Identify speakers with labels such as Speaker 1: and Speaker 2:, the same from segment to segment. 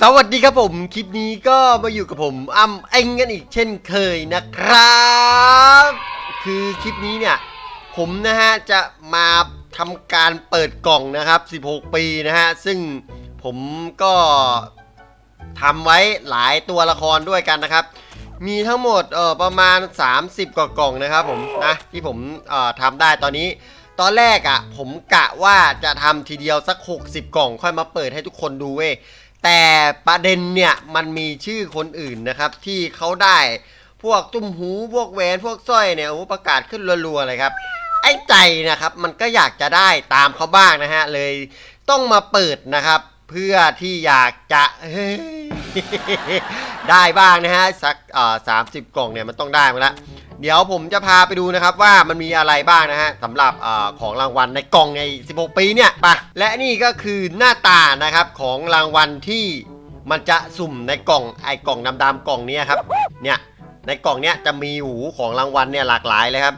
Speaker 1: สวัสดีครับผม คลิปนี้ก็มาอยู่กับผมอ้ำเอ็งกันอีกเช่นเคยนะครับ คือคลิปนี้เนี่ย ผมนะฮะ จะมาทำการเปิดกล่องนะครับ 16 ปีนะฮะ ซึ่งผมก็ทำไว้หลายตัวละครด้วยกันนะครับ มีทั้งหมดเออประมาณ 30 กว่ากล่องนะครับผมนะที่ผมเอ่อทำได้ตอนนี้ตอนแรกอะ่ะผมกะว่าจะทำทีเดียวสัก 60 กล่องค่อยมาเปิดให้ทุกคนดูเว้ย แต่ประเด็นเนี่ยมันมีชื่อคนอื่นนะครับ ที่เขาได้พวกตุ้มหูพวกแหวนพวกสร้อยเนี่ยโอ้ประกาศขึ้นรัวๆเลยครับ ไอ้ใจนะครับมันก็อยากจะได้ตามเขาบ้างนะฮะเลยต้องมาเปิดนะครับ เพื่อที่อยากจะได้บ้างนะฮะสักสามสิบกล่องเนี่ยมันต้องได้มาแล้ว เดี๋ยวผมจะพาไปดูนะครับว่ามันมีอะไรบ้างนะฮะสำหรับอของรางวัลในกล่องใน 16 ปีเนี่ยปะและนี่ก็คือหน้าตานะครับของรางวัลที่มันจะสุ่มในกล่องไอ้กล่องดำๆกล่องนี้ครับเนี่ยในกล่องเนี้ยจะมีหูของรางวัลเนี่ยหลากหลายเลยครับ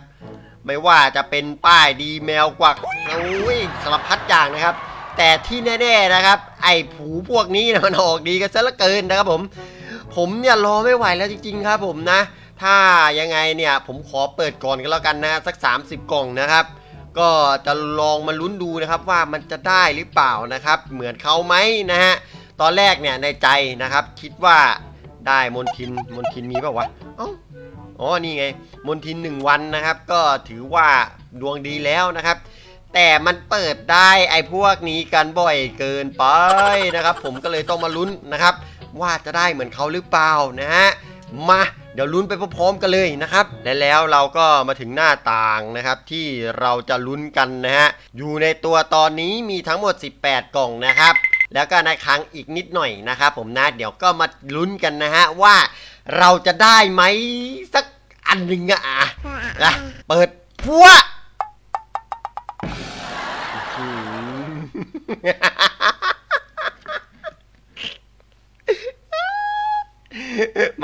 Speaker 1: ไม่ว่าจะเป็นป้ายดีแมวกวักโอ้ยสารพัดอย่างนะครับ แต่ที่แน่ๆนะครับ ไอ้ผูพวกนี้นะมันออกดีกันซะเหลือเกินนะครับผม ผมเนี่ยรอไม่ไหวแล้วจริงๆครับผมนะ ถ้ายังไงเนี่ยผมขอเปิดก่อนกันแล้วกันนะสัก 30 กล่องนะครับ ก็จะลองมาลุ้นดูนะครับว่ามันจะได้หรือเปล่านะครับ เหมือนเขาไหมนะฮะตอนแรกเนี่ยในใจนะครับ คิดว่าได้มนทินมนทินมีเปล่าวะอ้าอ๋อนี่ไงมนทินหนึ่งวันนะครับ ก็ถือว่าดวงดีแล้วนะครับ แต่มันเปิดได้ไอ้พวกนี้กันบ่อยเกินไปนะครับ ผมก็เลยต้องมาลุ้นนะครับ ว่าจะได้เหมือนเขาหรือเปล่านะฮะมา เดี๋ยวลุ้นไปพร้อมๆกันเลยนะครับ และแล้วเราก็มาถึงหน้าต่างนะครับ ที่เราจะลุ้นกันนะฮะ อยู่ในตัวตอนนี้มีทั้งหมด 18 กล่องนะครับ แล้วก็ในครั้งอีกนิดหน่อยนะครับผมนะ เดี๋ยวก็มาลุ้นกันนะฮะว่าเราจะได้ไหมสักอันหนึ่งอะอะนะเปิดพัว อืม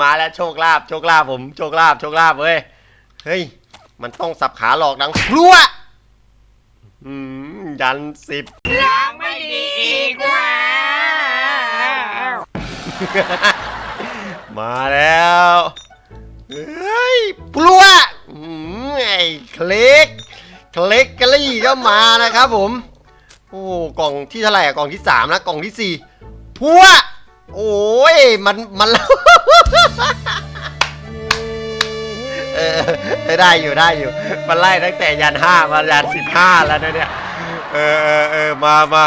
Speaker 1: มา แล้วโชคลาภโชคลาภผมโชคลาภโชคลาภเว้ยเฮ้ยมันต้องสับขาหลอกดังพลัวอืมยันสิบ
Speaker 2: ยังไม่ดีอีกแล้ว
Speaker 1: มาแล้วเฮ้ยพลัวอืมไอ้คลิกคลิกกะลี่ก็มานะครับผม โอ้กล่องที่เท่าไหร่อะกล่องที่สามแล้วกล่องที่สี่พัว โอ้ย มัน มันเออได้อยู่ได้อยู่ มันไล่ตั้งแต่ยันห้ามายันสิบห้าแล้วเนี่ย เออเออเออมามา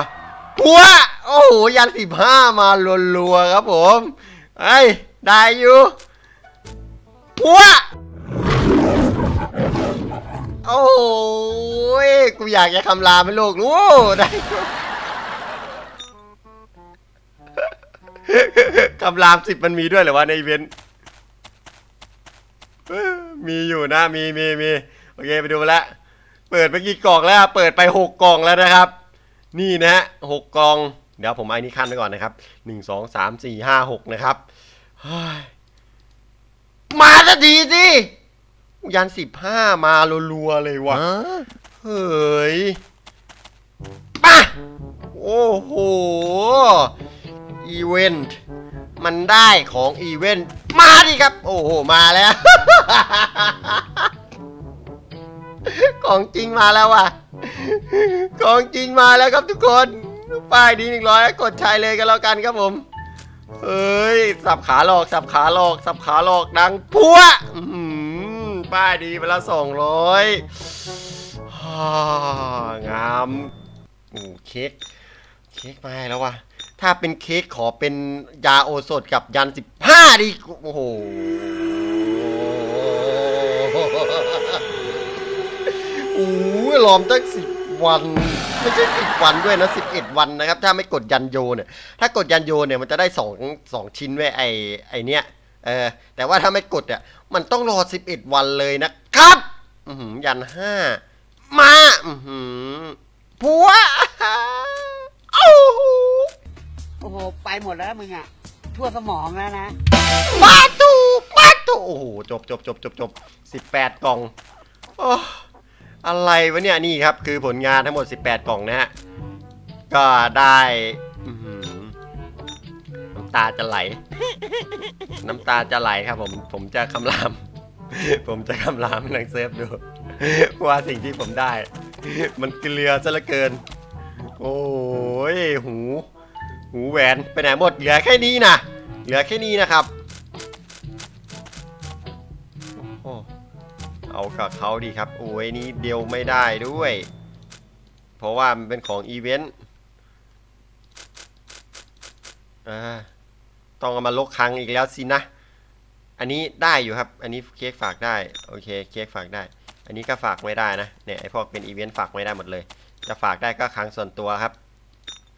Speaker 1: พัวโอ้โห ยันสิบห้ามารัวๆครับผมไอ้ได้อยู่พัวโอ้ย กูอยากจะคำรามให้โลกรู้ได้ คำรามสิบมันมีด้วยเหรอวะในอีเวนต์เอ้อมีอยู่นะมีมีมีโอเคไปดูมาแล้วเปิดไปกี่กล่องแล้วเปิดไปหกกล่องแล้วนะครับ นี่นะฮะหกกล่อง เดี๋ยวผมเอาอันนี้ขั้นไปก่อนนะครับหนึ่งสองสามสี่ห้าหกนะครับเฮ้ยมาสักทีสิยันสิบห้ามารัวๆเลยว่ะเฮ้ยมาโอ้โห อีเวนต์มันได้ของอีเวนต์มาดิครับ โอ้โห มาแล้ว ของจริงมาแล้วว่ะ ของจริงมาแล้วครับทุกคนป้ายดีหนึ่งร้อยกดใช้เลยกันแล้วกันครับผมเอ้ย สับขาหลอก สับขาหลอก สับขาหลอกดังพัวป้ายดีไปล้วสองร้อยงามโอ้เค้ก เค้กมาให้แล้วว่ะ ถ้าเป็นเค้กขอเป็นยาโอสถกับยันสิบห้าดิโอ้โหโอ้ยลอมตั้งสิบวัน ไม่ใช่สิบวันด้วยนะสิบเอ็ดวันนะครับ ถ้าไม่กดยันโยเนี่ย ถ้ากดยันโยเนี่ยมันจะได้สองสองชิ้นไว้ไอไอเนี้ยเออแต่ว่าถ้าไม่กดอะมันต้องรอสิบเอ็ดวันเลยนะครับอืยันห้ามาอืผัวอ้า
Speaker 2: โอ้โห ไปหมดแล้วมึงอะ ทั่วสมองแล้วนะ
Speaker 1: ปาตูปาตูโอ้โห จบจบจบจบจบสิบแปดกล่องโอ้อะไรวะเนี่ย นี่ครับ คือผลงานทั้งหมด 18 กล่องนะฮะ ก็ได้น้ำำตาจะไหล น้ำตาจะไหลครับผม ผมจะคำราม ผมจะคำรามให้นังเซฟดู ว่าสิ่งที่ผมได้ มันเกลือซะเหลือเกิน โอ้ยหู หูแหวนไปไหนหมดเหลือแค่นี้นะเหลือแค่นี้นะครับเอากับเขาดีครับโอ้ยนี่เดียวไม่ได้ด้วย เพราะว่ามันเป็นของอีเวนต์ต้องเอามาลกครั้งอีกแล้วสินะ อันนี้ได้อยู่ครับ อันนี้เค้กฝากได้ โอเค เค้กฝากได้ อันนี้ก็ฝากไม่ได้นะ เนี่ยไอพวกเป็นอีเวนต์ฝากไม่ได้หมดเลย จะฝากได้ก็ครั้งส่วนตัวครับ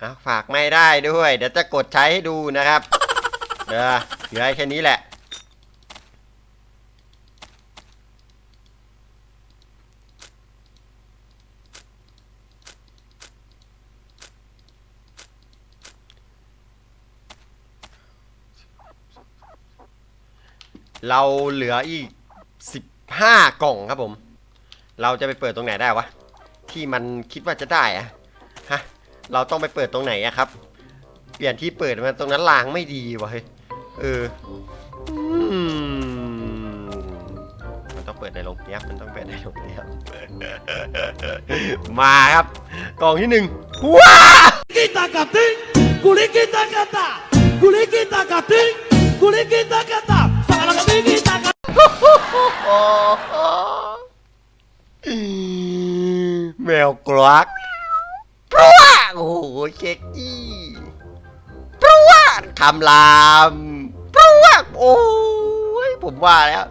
Speaker 1: อาฝากไม่ได้ด้วย เดี๋ยวจะกดใช้ให้ดูนะครับเออเหลือแค่นี้แหละ เราเหลืออีก 15 กล่องครับผม เราจะไปเปิดตรงไหนได้วะ ที่มันคิดว่าจะได้อะ เราต้องไปเปิดตรงไหนอะครับ เปลี่ยนที่เปิดมันตรงนั้นลางไม่ดีวะเฮ้ยเอออืมมันต้องเปิดในโรงเนี้ยบมันต้องเปิดในโรงเนี้ยบมาครับ กล่องที่หนึ่งว้า
Speaker 3: Kita kating, kuliki takata, kuliki takating, kuliki takata, sakala kating kita
Speaker 1: โอ้โหแมวกรักปลัว โอ้โหเช็กกี้ปลัวคำรามปลัวโอ้ยผมว่าแล้ว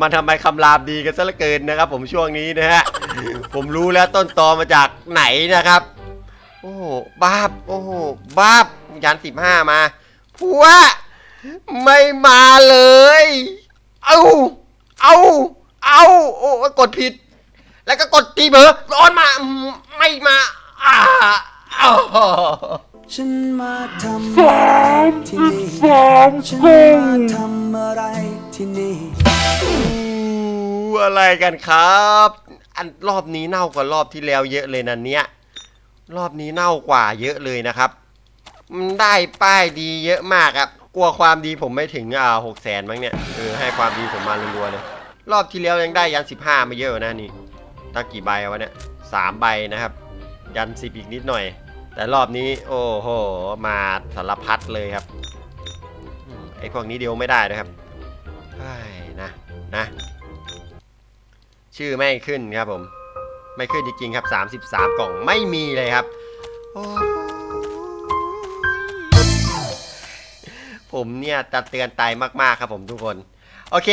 Speaker 1: มันทำไมคำรามดีกันซะเหลือเกินนะครับ ผมช่วงนี้นะฮะผมรู้แล้วต้นตอมาจากไหนนะครับ โอ้โหบ้าบโอ้โหบ้าบยันสิบห้ามาพัวไม่มาเลย เอาเอาเอาโอ้กดผิด แล้วก็กดตีเบอร์ร้อนมาไม่มา
Speaker 4: ฉันมาทำอะไรที่นี่ฉันมาทำอะไรที่นี่
Speaker 1: อะไรกันครับ อันรอบนี้เน่ากว่ารอบที่แล้วเยอะเลยนะเนี่ยรอบนี้เน่ากว่าเยอะเลยนะครับมันได้ป้ายดีเยอะมากครับกลัวความดีผมไม่ถึงอ่าหกแสนมั้งเนี่ยเออให้ความดีผมมารัวๆเลยรอบที่แล้วยังได้ยันสิบห้ามาเยอะนะนี่ตั้งกี่ใบวะเนี่ยสามใบนะครับ ยันสิบอีกนิดหน่อย แต่รอบนี้โอ้โหมาสารพัดเลยครับไอ้พวกนี้เดียวไม่ได้นะครับนะนะชื่อไม่ขึ้นครับผม ไม่ขึ้นจริงๆครับ 33 กล่องไม่มีเลยครับ ผมเนี่ยจะเตือนตายมากๆครับผมทุกคน โอเค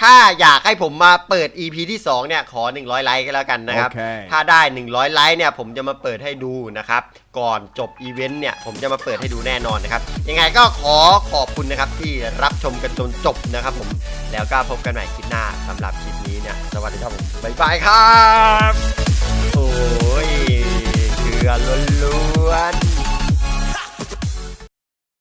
Speaker 1: ถ้าอยากให้ผมมาเปิด EP ที่2เนี่ยขอ 100 ไลค์ก็แล้วกันนะครับ
Speaker 3: โอเค
Speaker 1: ถ้าได้ 100 ไลค์เนี่ยผมจะมาเปิดให้ดูนะครับ ก่อนจบอีเวนต์เนี่ยผมจะมาเปิดให้ดูแน่นอนนะครับ ยังไงก็ขอขอบคุณนะครับที่รับชมกันจนจบนะครับผม แล้วก็พบกันใหม่คลิปหน้าสำหรับคลิปนี้เนี่ย สวัสดีครับผมบ๊ายบายครับ โอ้ยเกลือล้วนๆ